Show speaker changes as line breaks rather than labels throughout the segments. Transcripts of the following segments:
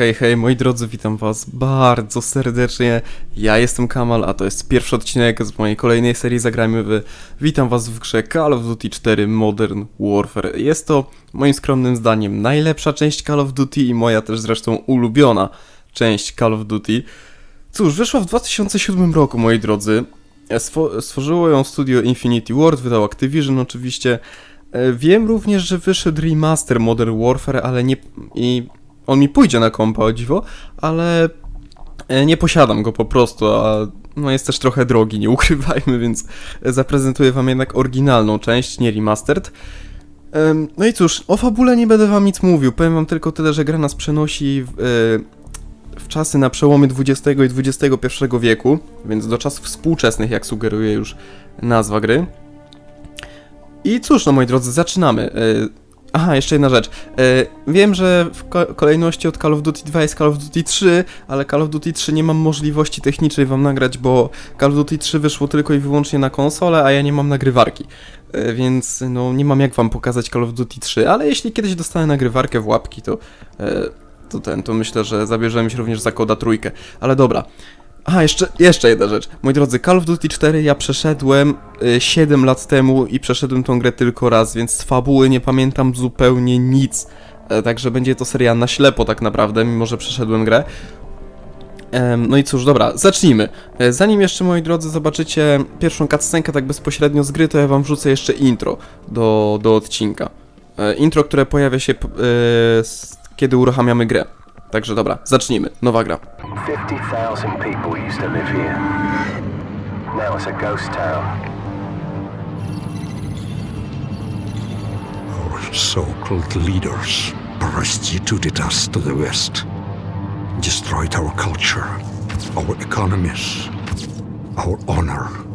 Hej, hej, moi drodzy, witam was bardzo serdecznie. Ja jestem Kamal, a to jest pierwszy odcinek z mojej kolejnej serii Zagrajmy. Witam was w grze Call of Duty 4 Modern Warfare. Jest to, moim skromnym zdaniem, najlepsza część Call of Duty i moja też zresztą ulubiona część Call of Duty. Cóż, wyszła w 2007 roku, moi drodzy. Stworzyło ją studio Infinity Ward, wydał Activision oczywiście. E, Wiem również, że wyszedł remaster Modern Warfare, ale nie... i on mi pójdzie na kompa, o dziwo, ale e, nie posiadam go po prostu, a no jest też trochę drogi, nie ukrywajmy, więc zaprezentuję wam jednak oryginalną część, nie remastered. Em, No i cóż, o fabule nie będę wam nic mówił, powiem wam tylko tyle, że gra nas przenosi w, e, w czasy na przełomie XX i XXI wieku, więc do czasów współczesnych, jak sugeruje już nazwa gry. I cóż, no moi drodzy, zaczynamy. Aha, jeszcze jedna rzecz. E, wiem, że w ko- kolejności od Call of Duty 2 jest Call of Duty 3, ale Call of Duty 3 nie mam możliwości technicznej wam nagrać, bo Call of Duty 3 wyszło tylko i wyłącznie na konsolę, a ja nie mam nagrywarki. E, więc no nie mam jak wam pokazać Call of Duty 3, ale jeśli kiedyś dostanę nagrywarkę w łapki, to, e, to ten, to myślę, że zabierzemy się również za koda trójkę. Ale dobra. Aha, jeszcze, jeszcze jedna rzecz. Moi drodzy, Call of Duty 4 ja przeszedłem y, 7 lat temu i przeszedłem tą grę tylko raz, więc z fabuły nie pamiętam zupełnie nic. E, Także będzie to seria na ślepo tak naprawdę, mimo że przeszedłem grę. No i cóż, dobra, zacznijmy. E, Zanim jeszcze, moi drodzy, zobaczycie pierwszą cutscenkę tak bezpośrednio z gry, to ja wam wrzucę jeszcze intro do, do odcinka. E, Intro, które pojawia się, e, kiedy uruchamiamy grę. Także dobra, zacznijmy. Nowa gra.
50,000 people used to live here. Now it's a ghost town.
Our so-called leaders prostituted us to the West, destroyed our culture, our economies, our honor.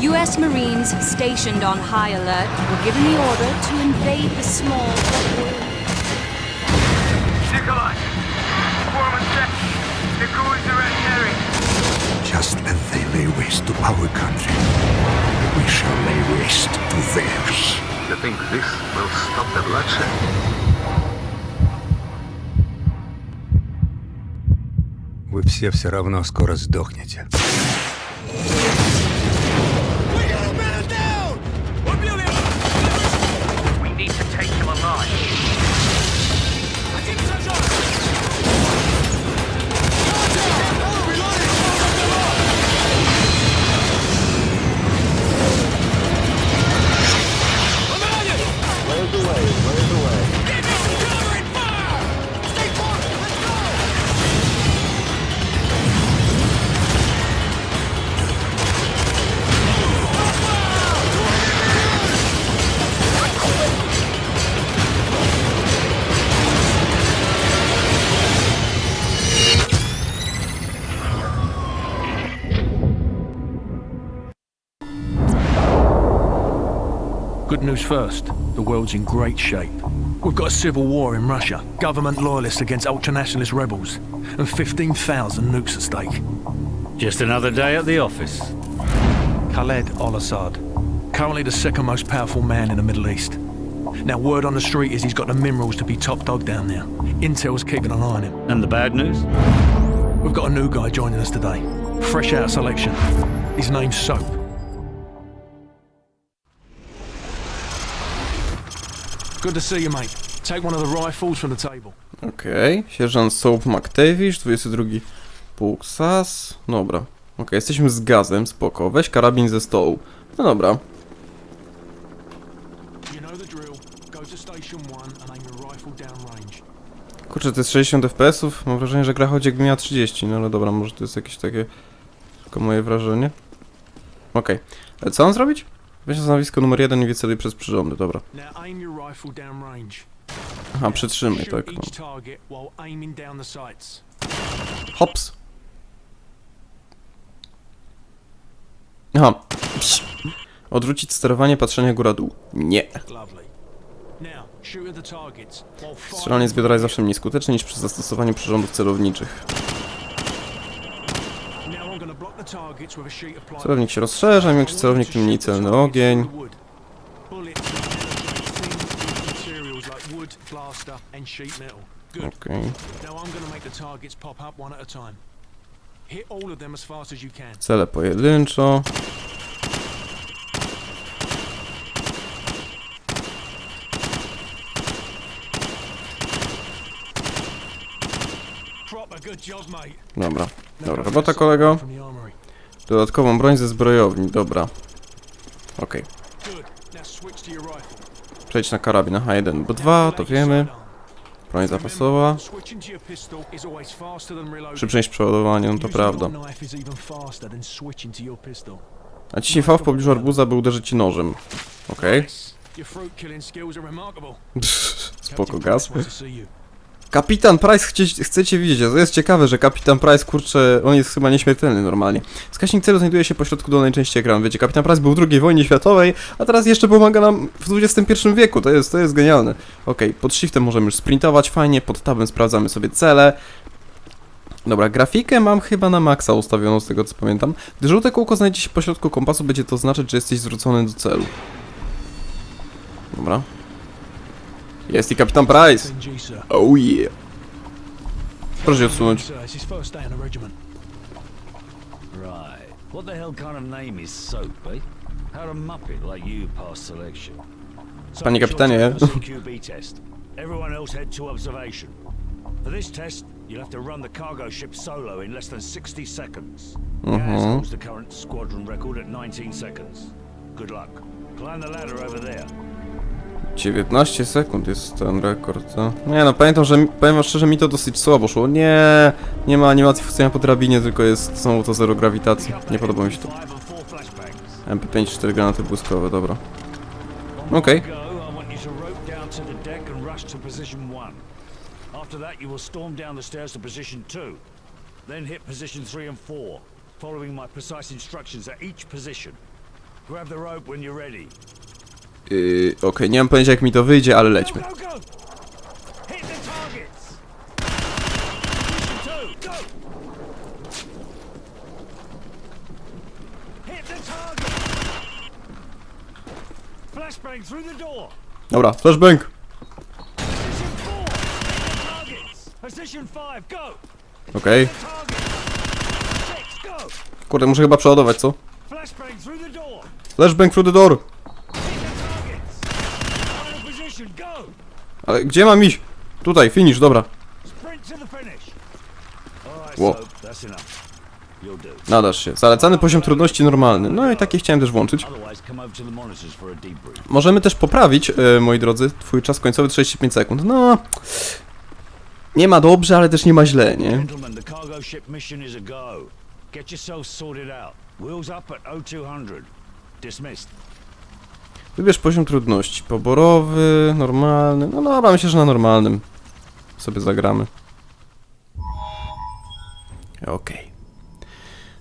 U.S. Marines stationed on high alert were given the order to invade the small
Nikolai! Foreman check. The crew is already nearing.
Just as they lay waste to our country, we shall lay waste to theirs.
You think this will stop the bloodshed?
Вы все все равно скоро сдохнете.
News first. The world's in great shape. We've got a civil war in Russia, government loyalists against ultranationalist rebels, and 15,000 nukes at stake.
Just another day at the office.
Khaled al Assad, currently the second most powerful man in the Middle East. Now, word on the street is he's got the minerals to be top dog down there. Intel's keeping an eye on him.
And the bad news?
We've got a new guy joining us today, fresh out of selection. His name's Soap. Good to see you, mate. Take one of the rifles from the table.
Okej, sierżant Soap McTavish, 22 pułk SAS. Dobra, okej, jesteśmy z gazem, spoko. Weź karabin ze stołu. No dobra, kurczę, to jest 60 FPS-ów. Mam wrażenie, że gra chodzi jakby miała 30, no ale dobra, może to jest jakieś takie... Tylko moje wrażenie. Okej, okay. co mam zrobić? Weź stanowisko numer 1 i wyceluj przez przyrządy, dobra. Aha, przytrzymaj, tak. No. Hops! Aha. Odwrócić sterowanie patrzenia góra-dół. Nie. Strzelanie z biodra jest zawsze mniej skuteczne niż przy zastosowaniu przyrządów celowniczych.
Now I'm gonna block the targets with a sheet of plywood.
Celownik się rozszerza, większy celownik, tym mniej celny ogień.
Can.
Cele pojedynczo. Dobra. Dobra, robota kolego. Dodatkową broń ze zbrojowni, dobra. Okej.
Rifle.
Przejdź na karabin, aha, 1 bo 2, to wiemy. Broń zapasowa.
Reloading.
Szybkość przeładowania, no to prawda. A ciśnij V w pobliżu arbuza, by uderzyć ci nożem. Okej.
Remarkable.
Spoko gaz. Kapitan Price chcie, chcecie widzieć, to jest ciekawe, że Kapitan Price, kurczę, on jest chyba nieśmiertelny normalnie. Wskaźnik celu znajduje się pośrodku dolnej części ekranu. Wiecie, Kapitan Price był w II wojnie światowej, a teraz jeszcze pomaga nam w XXI wieku. To jest, to jest genialne. Okej, pod shiftem możemy już sprintować fajnie, pod tabem sprawdzamy sobie cele. Dobra, grafikę mam chyba na maksa ustawioną, z tego co pamiętam. Gdy żółte kółko znajdzie się pośrodku kompasu, będzie to znaczyć, że jesteś zwrócony do celu. Dobra.
It's his first day on the regiment.
Right. What the hell kind of name is Soap, eh? How a muppet like you pass selection?
Panie kapitanie.
CQB test. Everyone else head to observation. For this test, you'll have to run the cargo ship solo in less than 60 seconds. Gaz holds the current squadron record at 19 seconds. Good luck. Climb the ladder over there.
19 sekund jest ten rekord, co? Nie no, pamiętam, że mi- powiem szczerze, mi to dosyć słabo szło. Nie, nie ma animacji wchodzenia po drabinie, tylko jest znowu to zero grawitacji. Nie podoba mi się to.
Five and four flashbangs.
MP5 4 granaty błyskowe, dobra.
The go, I want you to rope down to the deck and rush to position one. After that, you will storm down the stairs to position two. Then hit position three and four, following my precise instructions at each position. Grab the rope when you're ready.
Yy, okej, nie mam pojęcia jak mi to wyjdzie, ale lećmy. Dobra, flashbang! Okej.
Go!
Kurde, muszę chyba przeładować, co?
Flashbang through the door!
Flashbang through the door!
Hit the targets! Final position, go!
Ale gdzie mam iść? Tutaj, finish, dobra.
Do.
Nadasz się. Zalecany poziom trudności normalny. No i takie chciałem też włączyć. Możemy też poprawić, e, moi drodzy, twój czas końcowy 35 sekund. No... Nie ma dobrze, ale też nie ma źle, nie?
Get sorted out. Wheels up at 0200. Dismissed.
Wybierz poziom trudności. Poborowy, normalny. No dobra, myślę, że na normalnym sobie zagramy. Okej.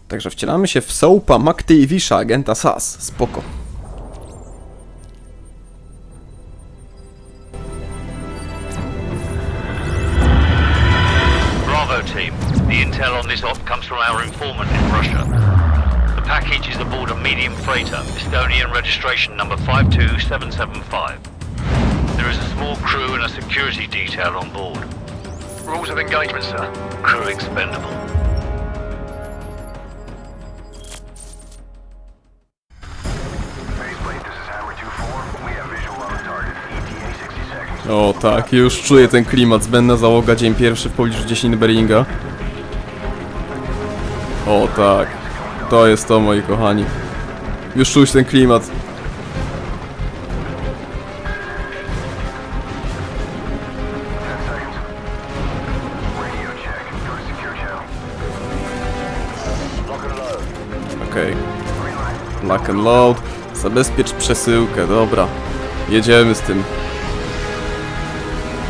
Także wcielamy się w Soapa MacTavisha, agenta SAS. Spoko.
Bravo team. The intel on this op comes from our informant in Russia. Package is aboard a medium freighter, Estonian registration number 52775. There is a small crew and a security detail on board.
Rules of engagement, sir.
Crew expendable.
Faceplate, this is Hammer 2-4. We have visual on the target. ETA 60 seconds.
O tak, już czuję ten klimat. Zbędna załoga, dzień pierwszy w pobliżu 10 Beringa. O tak. To jest to, moi kochani. Już czuć ten klimat.
10 seconds. Radio check. Go to secure channel. Lock and load.
Okej.
Light.
Lock and load. Zabezpiecz przesyłkę, dobra. Jedziemy z tym.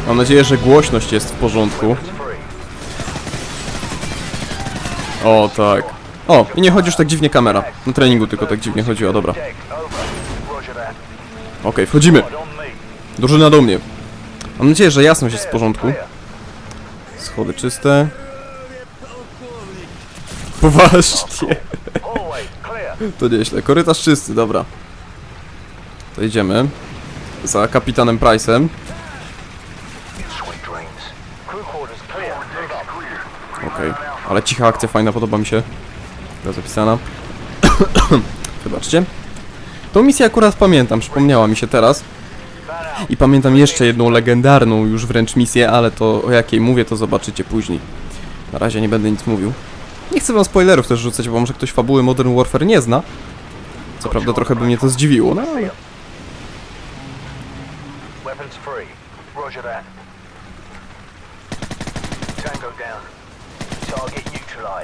Mam nadzieję, że głośność jest w porządku. O, tak. O, i nie chodzisz tak dziwnie kamera. Na treningu tylko tak dziwnie chodziła, dobra. Okej,
okay, wchodzimy.
Drużyna do mnie. Mam nadzieję, że jasność jest w porządku. Schody czyste. Poważnie. To nieźle. Korytarz czysty, dobra. To idziemy. Za kapitanem Price'em. Okej, okay. ale cicha akcja fajna, podoba mi się. Dobra, zapisana. Wybaczcie. Tą misję akurat pamiętam, przypomniała mi się teraz. I pamiętam jeszcze jedną legendarną już wręcz misję, ale to o jakiej mówię, to zobaczycie później. Na razie nie będę nic mówił. Nie chcę wam spoilerów też rzucać, bo może ktoś fabuły Modern Warfare nie zna. Co prawda trochę by mnie to zdziwiło, no ale...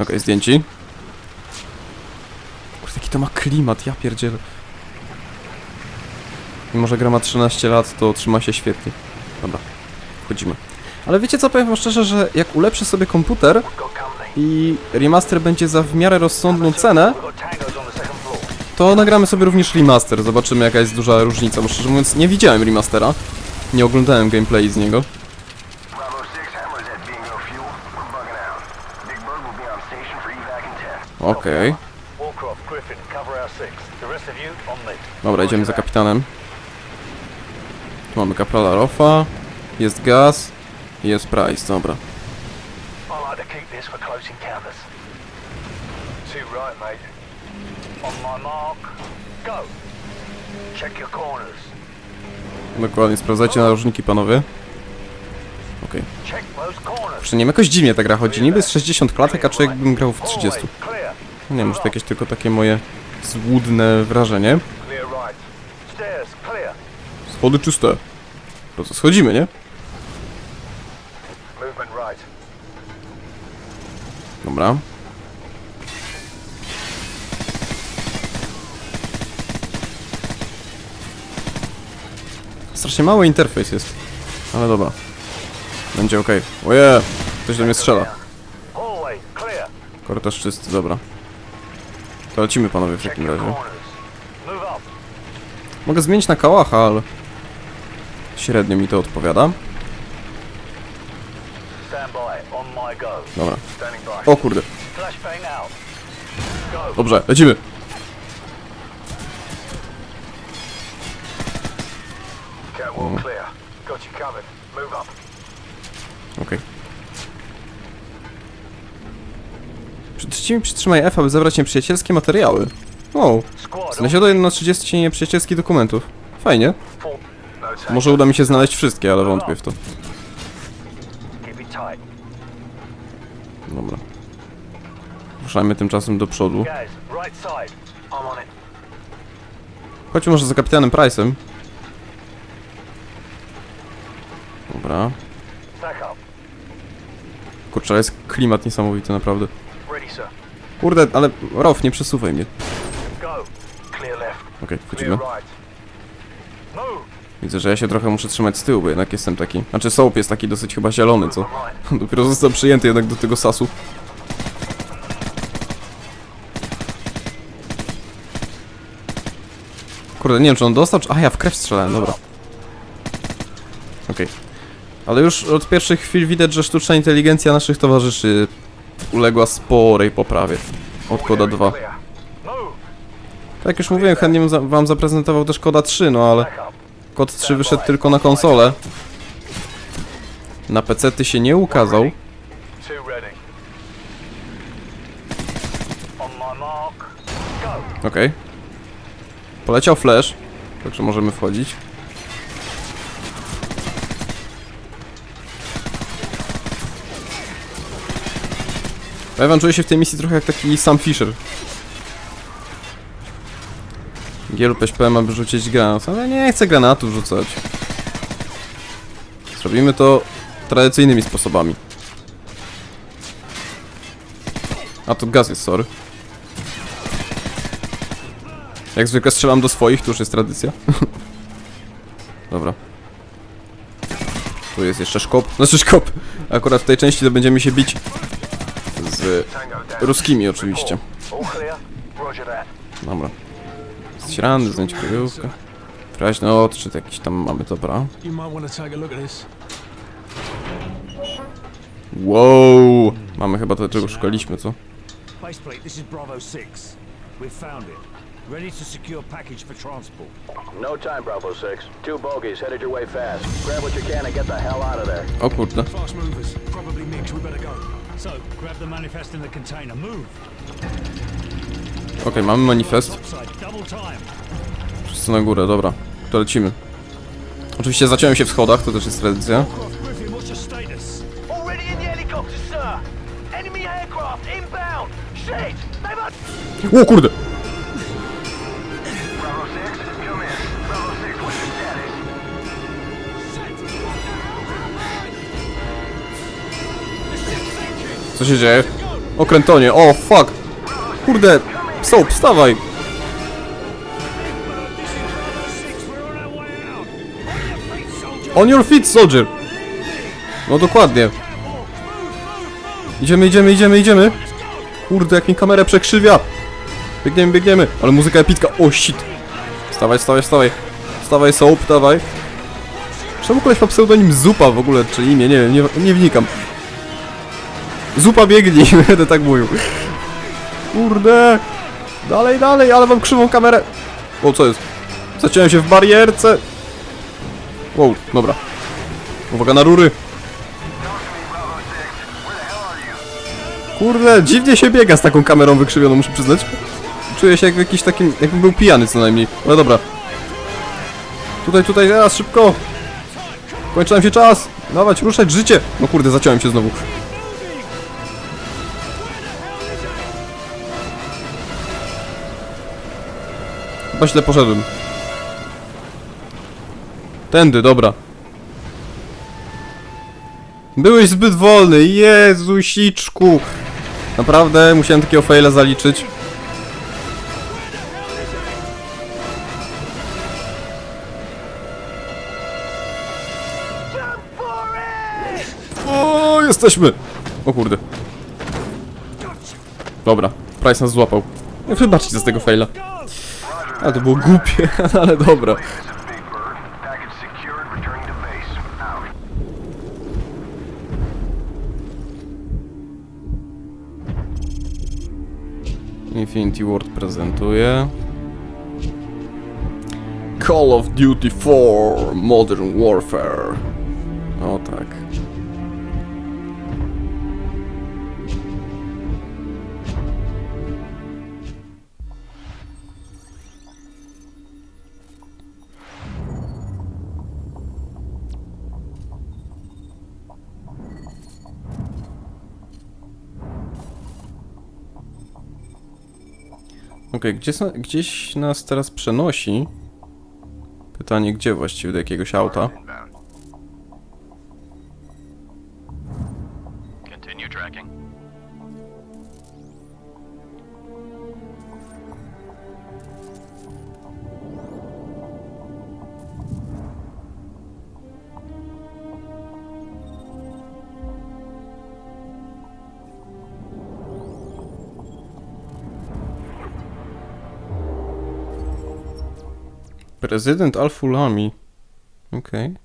Okej, zdjęci. Jaki to ma klimat, ja pierdzielę. Mimo, że gra ma 13 lat, to trzyma się świetnie. Dobra, wchodzimy. Ale wiecie co, powiem szczerze, że jak ulepszę sobie komputer i remaster będzie za w miarę rozsądną cenę, to nagramy sobie również remaster. Zobaczymy jaka jest duża różnica, bo szczerze mówiąc nie widziałem remastera. Nie oglądałem gameplay z niego.
Bravo 6, Hammer's at bingo fuel. We're bugging out. Big Bird will be on station for evac and test.
Okej.
Warcroft,
Dobra, idziemy za kapitanem. Tu mamy kaprala Roffa, jest gaz jest Price, dobra. Dokładnie, sprawdzajcie narożniki, panowie. Okej.
Check those corners.
Przy nim jakoś dziwnie ta gra chodzi. Niby jest 60 klatek, a człowiek bym grał w 30. Nie wiem, może to jakieś tylko takie moje złudne wrażenie. Schody czyste. To co, schodzimy, nie? Dobra. Strasznie mały interfejs jest. Ale dobra. Będzie ok. Oje! Ktoś do mnie strzela. Korytarz czysty, dobra. To lecimy panowie w takim razie. Mogę zmienić na kałacha, ale... Średnio mi to odpowiada. Dobra. O kurde. Dobrze, lecimy.
Catwalk clear.
Okej. Przytrzymaj, F, aby zebrać nieprzyjacielskie materiały.
Squad.
znaleziono 1 na 30 nieprzyjacielskich dokumentów. Fajnie. Może uda mi się znaleźć wszystkie, ale wątpię w to. Dobra. Ruszajmy tymczasem do przodu. Chodźmy może za kapitanem Price'em. Dobra. Kurczę, jest klimat niesamowity, naprawdę. Kurde, ale Rof, nie przesuwaj mnie. Okej,
Clear
wchodzimy. Widzę, że ja się trochę muszę trzymać z tyłu, bo jednak jestem taki... Znaczy, soap jest taki dosyć chyba zielony, co? Dopiero został przyjęty jednak do tego sasu. Kurde, nie wiem, czy on dostał, czy... A, ja w krew strzelałem, dobra. Okej. Ale już od pierwszych chwil widać, że sztuczna inteligencja naszych towarzyszy uległa sporej poprawie. Od Koda 2.
Clear. Move.
Tak jak już mówiłem, chętnie bym wam zaprezentował też Koda 3, no ale. Kod 3 wyszedł tylko na konsolę. Na PC ty się nie ukazał. Okej. Poleciał flash, także możemy wchodzić. Ewan czuje się w tej misji trochę jak taki Sam Fisher. Gielu PŚPM, aby rzucić granat, ale nie chcę granatów rzucać. Zrobimy to tradycyjnymi sposobami. A to gaz jest, sorry. Jak zwykle strzelam do swoich, to już jest tradycja. Dobra. Tu jest jeszcze szkop. Znaczy szkop. Akurat w tej części to będziemy się bić z ruskimi oczywiście. Dobra. Zrany, zdjąć kryjówkę. Wraźny odczyt jakiś tam mamy, dobra. Wow! Mamy chyba to, czego szukaliśmy, co?
Faceplate, this is Bravo 6. We've found it. Ready to secure package for transport.
No time, Bravo 6. Two bogies headed your way fast. Grab what you can and get the hell out of there.
O kurde.
Fast movers, probably mixed. We better go.
So, grab the manifest in the container. Move.
Okej, mamy manifest.
Topside, double time.
Wszyscy na górę, dobra. To lecimy. Oczywiście zaciąłem się w schodach, to też jest tradycja.
Croft Griffin, what's your status?
Already in the helicopter, sir. Enemy aircraft inbound. Shit! They've un-
O kurde! Co się dzieje? Okrętonie, o fuck! Kurde! Soap, wstawaj! On your feet, soldier! No dokładnie. Idziemy, idziemy, idziemy, idziemy! Kurde, jak mi kamerę przekrzywia! Biegniemy, biegniemy! Ale muzyka epicka, o shit! Wstawaj, wstawaj, wstawaj! Wstawaj, soap, dawaj! Czemu koleś ma pseudonim Zupa w ogóle, czy imię? Nie wiem, nie, nie wnikam. Zupa biegnij, będę tak mówił. Kurde! Dalej, dalej, ale mam krzywą kamerę. O, co jest? Zaciąłem się w barierce. Wow, dobra. Uwaga na rury. Kurde, dziwnie się biega z taką kamerą wykrzywioną, muszę przyznać. Czuję się jak w jakiś takim, jakbym był pijany co najmniej. Ale dobra. Tutaj, tutaj, teraz, szybko. Kończy nam się czas. Dawać, ruszać, życie. No kurde, zaciąłem się znowu. Chyba źle poszedłem. Tędy, dobra. Byłeś zbyt wolny, Jezusiczku! Naprawdę, musiałem takiego faila zaliczyć. O, jesteśmy! O kurde. Dobra, Price nas złapał. Wybaczcie z tego faila. Ale to było głupie, ale dobra. Infinity Ward prezentuje. Call of Duty 4 Modern Warfare. O tak. Gdzie gdzieś nas teraz przenosi. Pytanie, gdzie właściwie, do jakiegoś auta. Prezydent Al-Fulami. Okej. Ja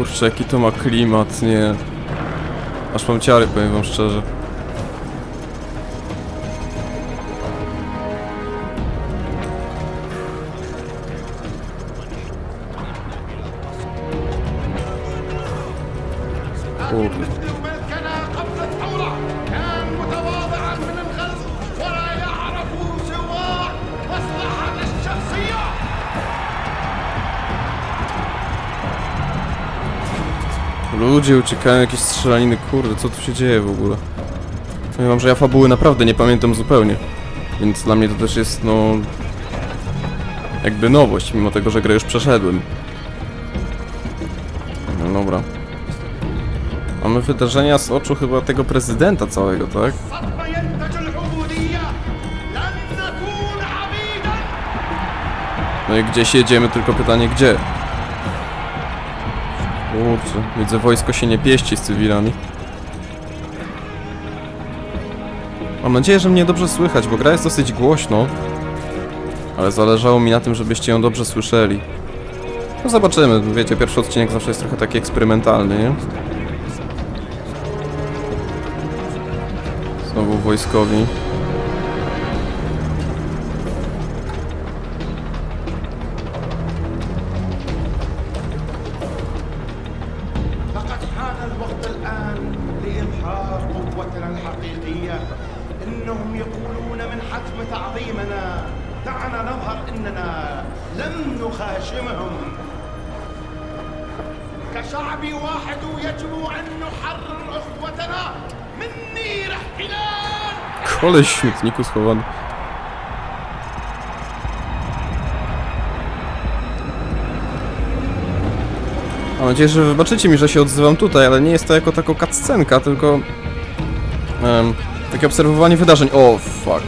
Kurczę, jaki to ma klimat, nie. Aż mam ciary, powiem wam szczerze. ludzie uciekają, jakieś strzelaniny, kurde, co tu się dzieje w ogóle? Powiem wam, że ja fabuły naprawdę nie pamiętam zupełnie, więc dla mnie to też jest, no... Jakby nowość, mimo tego, że grę już przeszedłem. No dobra. Mamy wydarzenia z oczu chyba tego prezydenta całego, tak? No i gdzieś jedziemy, tylko pytanie gdzie? Kurczę, widzę wojsko się nie pieści z cywilami. Mam nadzieję, że mnie dobrze słychać, bo gra jest dosyć głośno. Ale zależało mi na tym, żebyście ją dobrze słyszeli. No zobaczymy, wiecie, pierwszy odcinek zawsze jest trochę taki eksperymentalny, nie? Znowu wojskowi.
إنهم يقولون من حتم تعظيمنا دعنا نظهر إننا لم نخاشمهم كشعب واحد يجب أن نحرر أخوتنا من نير احتلال
Koleś w śmietniku schowany. Mam nadzieję, że wybaczycie mi, że się odzywam tutaj, ale nie jest to jako taką cutscenka, tylko... em, takie obserwowanie wydarzeń. O,
oh, fuck.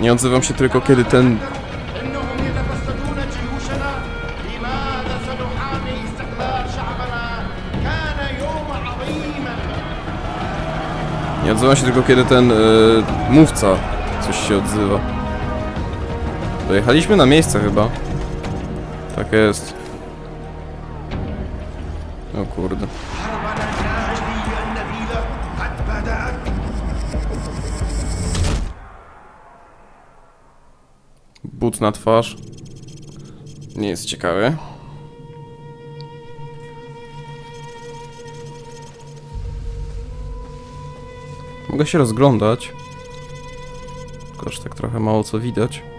Nie odzywam się tylko, kiedy ten... Nie odzywam się tylko, kiedy ten yy, mówca coś się odzywa. Dojechaliśmy na miejsce chyba. Tak jest. O kurde. But na twarz. Nie jest ciekawy. Mogę się rozglądać. Tylko, tak trochę mało co widać.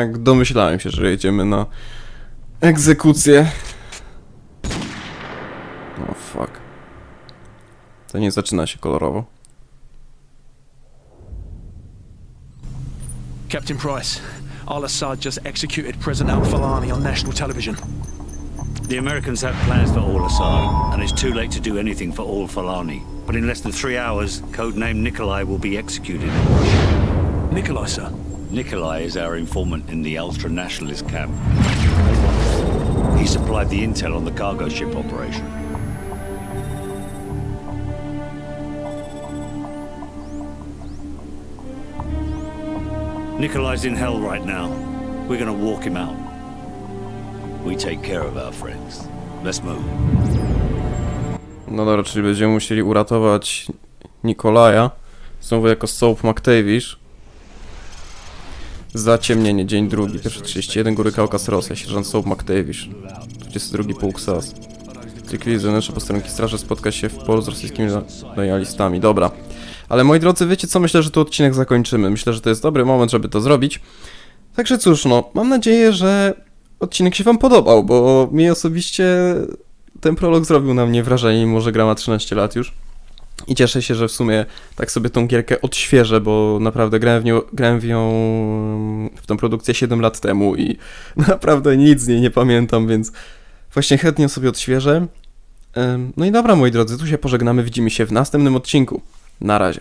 Jak domyślałem się, że jedziemy na egzekucję. O fuck. To nie zaczyna się kolorowo.
Captain Price, Al-Assad just executed President al-Falani on national television.
The Americans have plans for Al Assad, and it's too late to do anything for Al Falani. But in less than three hours, codename Nikolai will be executed.
Nikolai, sir.
Nikolai is our informant in the ultra nationalist camp. He supplied the intel on the cargo ship operation. Nikolai's in hell right now. We're gonna walk him out. We take care of our friends. Let's move.
No dobra, czyli będziemy musieli uratować Nikolaja. Znowu jako Soap McTavish. Zaciemnienie, dzień drugi, pierwszy 31, Góry Kaukaz, Rosja, sierżant Soap McTavish. 22 Pułk SAS. Klikli zewnętrzne posterunki straży spotka się w polu z rosyjskimi lo- lojalistami. Dobra. Ale moi drodzy, wiecie co? Myślę, że tu odcinek zakończymy. Myślę, że to jest dobry moment, żeby to zrobić. Także cóż, no, mam nadzieję, że odcinek się wam podobał, bo mi osobiście ten prolog zrobił na mnie wrażenie, mimo że gra ma 13 lat już. I cieszę się, że w sumie tak sobie tą gierkę odświeżę, bo naprawdę grałem w nią, grałem w nią w tą produkcję 7 lat temu i naprawdę nic z niej nie pamiętam, więc właśnie chętnie sobie odświeżę. No i dobra, moi drodzy, tu się pożegnamy, widzimy się w następnym odcinku. Na razie.